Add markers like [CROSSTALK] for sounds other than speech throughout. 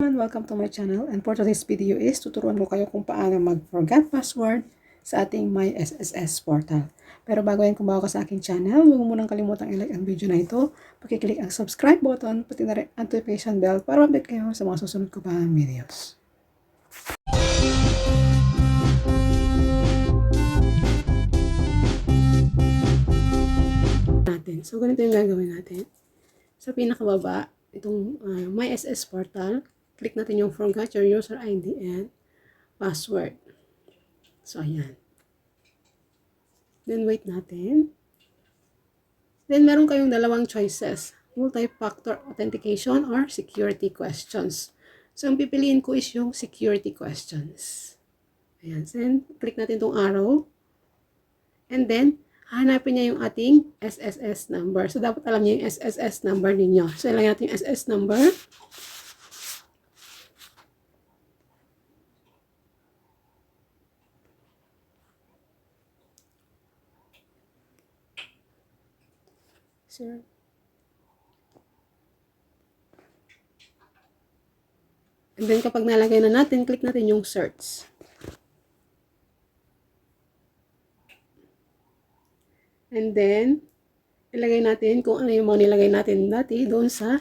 Welcome to my channel and for today's video is tuturuan ko kayo kung paano mag-forget password sa ating My SSS portal. Pero bago yan kung bago ka sa aking channel, huwag mo munang kalimutang i-like ang video na ito, pakiclick ang subscribe button, pati na rin ang notification bell para update kayo sa mga susunod ko pang videos. natin. So, ganito yung gagawin natin. Sa pinakababa, itong uh, My SS portal, click natin yung forgot your user ID and password. So, ayan. Then, wait natin. Then, meron kayong dalawang choices. Multi-factor authentication or security questions. So, ang pipiliin ko is yung security questions. Ayan. Then, click natin itong arrow. And then, hanapin niya yung ating SSS number. So, dapat alam niya yung SSS number ninyo. So, ilagay natin yung SSS number. Sir. And then, kapag nalagay na natin, click natin yung search. And then, ilagay natin kung ano yung mga nilagay natin dati doon sa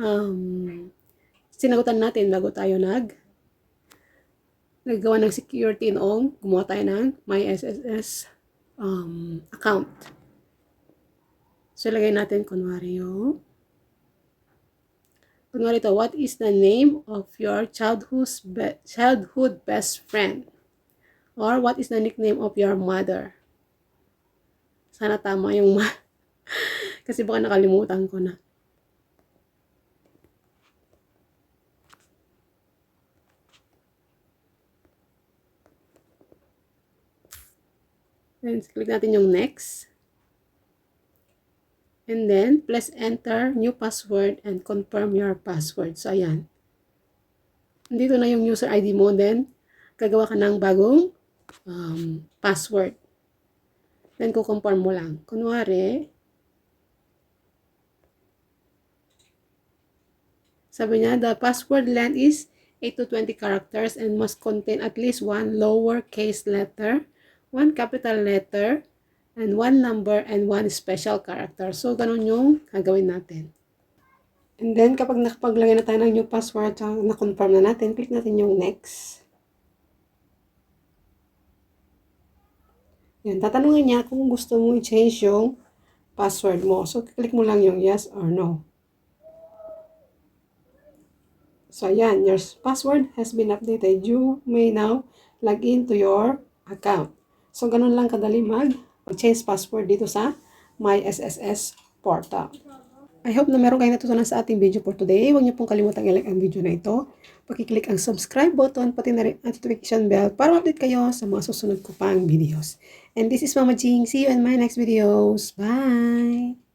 um, sinagutan natin bago tayo nag naggawa ng security noong gumawa tayo ng my SSS um, account. So, ilagay natin kunwari yung kunwari to, what is the name of your childhood, be, childhood best friend? Or what is the nickname of your mother? Sana tama yung ma. [LAUGHS] Kasi baka nakalimutan ko na. Then, click natin yung next. And then, please enter new password and confirm your password. So, ayan. Dito na yung user ID mo. Then, gagawa ka ng bagong um, password. Then, kukonform mo lang. Kunwari, sabi niya, the password length is 8 to 20 characters and must contain at least one lowercase letter, one capital letter, and one number and one special character. So, ganun yung gagawin natin. And then, kapag nakapaglagay na tayo ng new password, na-confirm na natin, click natin yung next. Yan, tatanungin niya kung gusto mo i-change yung password mo. So, click mo lang yung yes or no. So, ayan, your password has been updated. You may now log into your account. So, ganun lang kadali mag change password dito sa My SSS portal. I hope na meron kayong natutunan sa ating video for today. Huwag niyo pong kalimutang i-like ang video na ito. Pakiclick ang subscribe button, pati na rin ang notification bell para update kayo sa mga susunod ko pang videos. And this is Mama Jing. See you in my next videos. Bye!